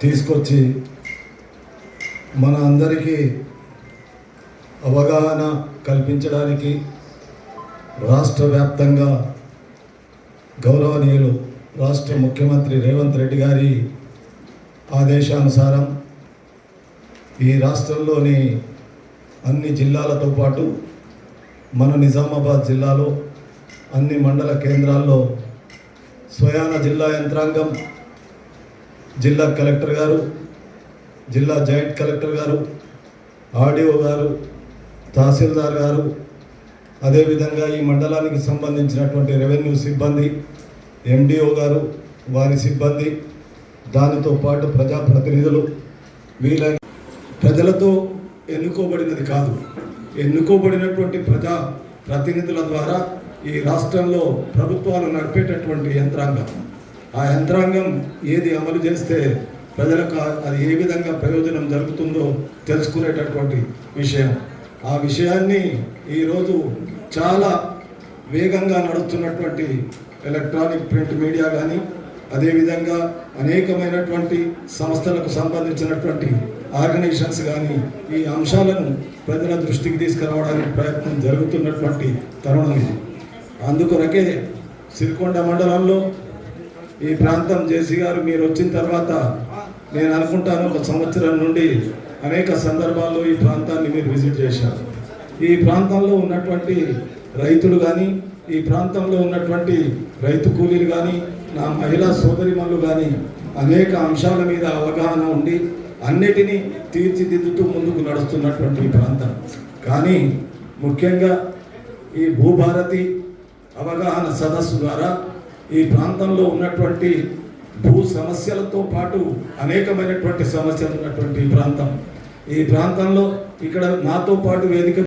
తీసుకొచ్చి మన అందరికీ అవగాహన కల్పించడానికి రాష్ట్ర వ్యాప్తంగా గౌరవనీయులు రాష్ట్ర ముఖ్యమంత్రి రేవంత్ రెడ్డి గారి ఆదేశానుసారం ఈ రాష్ట్రంలోని అన్ని జిల్లాలతో పాటు మన నిజామాబాద్ జిల్లాలో అన్ని మండల కేంద్రాల్లో స్వయాన జిల్లా యంత్రాంగం జిల్లా కలెక్టర్ గారు జిల్లా జాయింట్ కలెక్టర్ గారు ఆర్డీఓ గారు తహసీల్దార్ గారు అదేవిధంగా ఈ మండలానికి సంబంధించినటువంటి రెవెన్యూ సిబ్బంది ఎండిఓ గారు వారి సిబ్బంది దానితో పాటు ప్రజాప్రతినిధులు వీళ్ళ ప్రజలతో ఎన్నుకోబడినది కాదు. ఎన్నుకోబడినటువంటి ప్రజా ప్రతినిధుల ద్వారా ఈ రాష్ట్రంలో ప్రభుత్వాలు నడిపేటటువంటి యంత్రాంగం. ఆ యంత్రాంగం ఏది అమలు చేస్తే ప్రజలకు అది ఏ విధంగా ప్రయోజనం జరుగుతుందో తెలుసుకునేటటువంటి విషయం. ఆ విషయాన్ని ఈరోజు చాలా వేగంగా నడుస్తున్నటువంటి ఎలక్ట్రానిక్ ప్రింట్ మీడియా కానీ అదేవిధంగా అనేకమైనటువంటి సంస్థలకు సంబంధించినటువంటి ఆర్గనైజేషన్స్ కానీ ఈ అంశాలను ప్రజల దృష్టికి తీసుకురావడానికి ప్రయత్నం జరుగుతున్నటువంటి తరుణం ఇది. అందుకొరకే సిరికొండ మండలంలో ఈ ప్రాంతం జేసీ గారు మీరు వచ్చిన తర్వాత నేను అనుకుంటాను ఒక సంవత్సరం నుండి అనేక సందర్భాల్లో ఈ ప్రాంతాన్ని మీరు విజిట్ చేశారు. ఈ ప్రాంతంలో ఉన్నటువంటి రైతులు కానీ ఈ ప్రాంతంలో ఉన్నటువంటి రైతు కూలీలు కానీ నా మహిళా సోదరిమణులు కానీ అనేక అంశాల మీద అవగాహన ఉండి అన్నిటినీ తీర్చిదిద్దుతూ ముందుకు నడుస్తున్నటువంటి ఈ ప్రాంతం. కానీ ముఖ్యంగా ఈ భూభారతి అవగాహన సదస్సు ద్వారా ఈ ప్రాంతంలో ఉన్నటువంటి భూ సమస్యలతో పాటు అనేకమైనటువంటి సమస్యలు ఉన్నటువంటి ఈ ప్రాంతం. ఈ ప్రాంతంలో ఇక్కడ నాతో పాటు వేదిక